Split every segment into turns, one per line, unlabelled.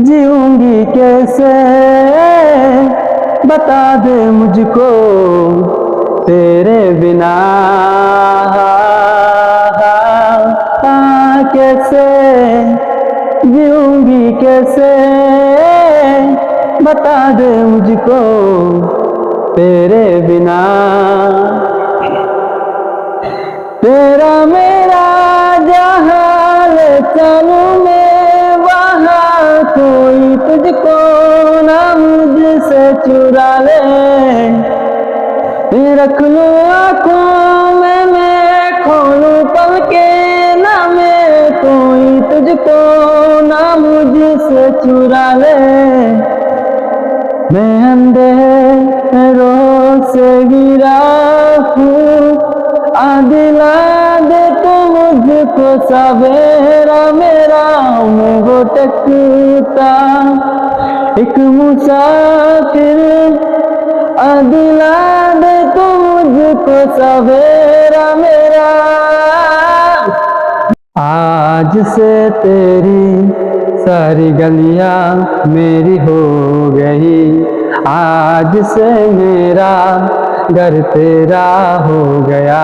जीऊँगी कैसे? बता दे मुझको तेरे बिना। कैसे? जीऊँगी कैसे? बता दे मुझको तेरे बिना। तेरा मेरा मुझसे चुरा ले। रख लूँ आँखों में, मैं खोलूँ पल के ना मैं कोई तुझको ना मुझसे चुरा ले। मैं अंधेरों से गिरा हूँ आदिला मुझको सवेरा मेरा मैं वो टकता। एक मुसाफिर आदिला दे तो मुझको सवेरा मेरा। आज से तेरी सारी गलियाँ मेरी हो गई। आज से मेरा घर तेरा हो गया।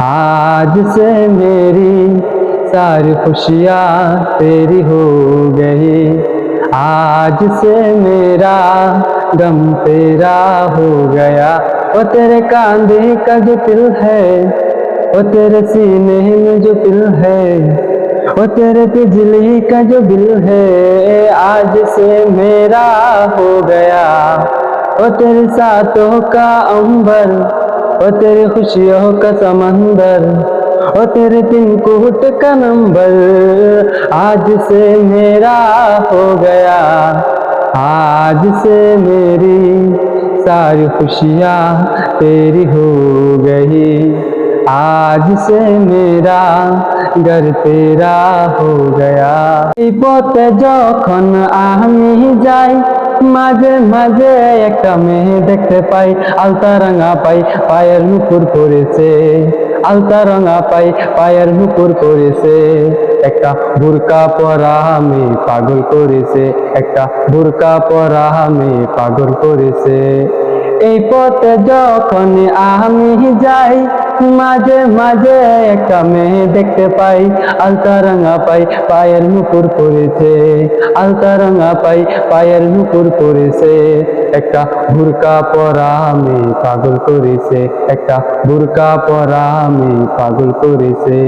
आज से मेरी सारी खुशियाँ तेरी हो गई। आज से मेरा गम तेरा हो गया। वो तेरे कांधे का जो दिल है वो तेरे सीने में जो दिल है वो तेरे बिजली का जो बिल है, आज से मेरा हो गया। वो तेरे सातों का अंबर वो तेरी खुशियों का समंदर वो तेरे पिन कोट का नंबर आज से मेरा हो गया आज से मेरी सारी खुशियाँ तेरी हो गई आज से मेरा घर तेरा हो गया পথে যখন আমি যাই মাঝে মাঝে একটা মেয়ে দেখতে পাই, আলতা রাঙা পাই, পায়ের নুপুর পড়েছে আলতা রাঙা পাই, পায়ের নুপুর পড়েছে একটা বুরকা পরা আমি পাগল করেছে। একটা বুরকা পরা আমি পাগল করেছে। এই পথে যখন আমি যাই মাঝে মাঝে একটা মেয়ে দেখতে পাই, আলতা রাঙা পাই, পায়ের নুপুর পরেছে। আলতা রাঙা পাই, পায়ের নুপুর পরেছে। একটা বুরকা পরা আমি পাগল করেছে। একটা বুরকা পরা আমি পাগল করেছে।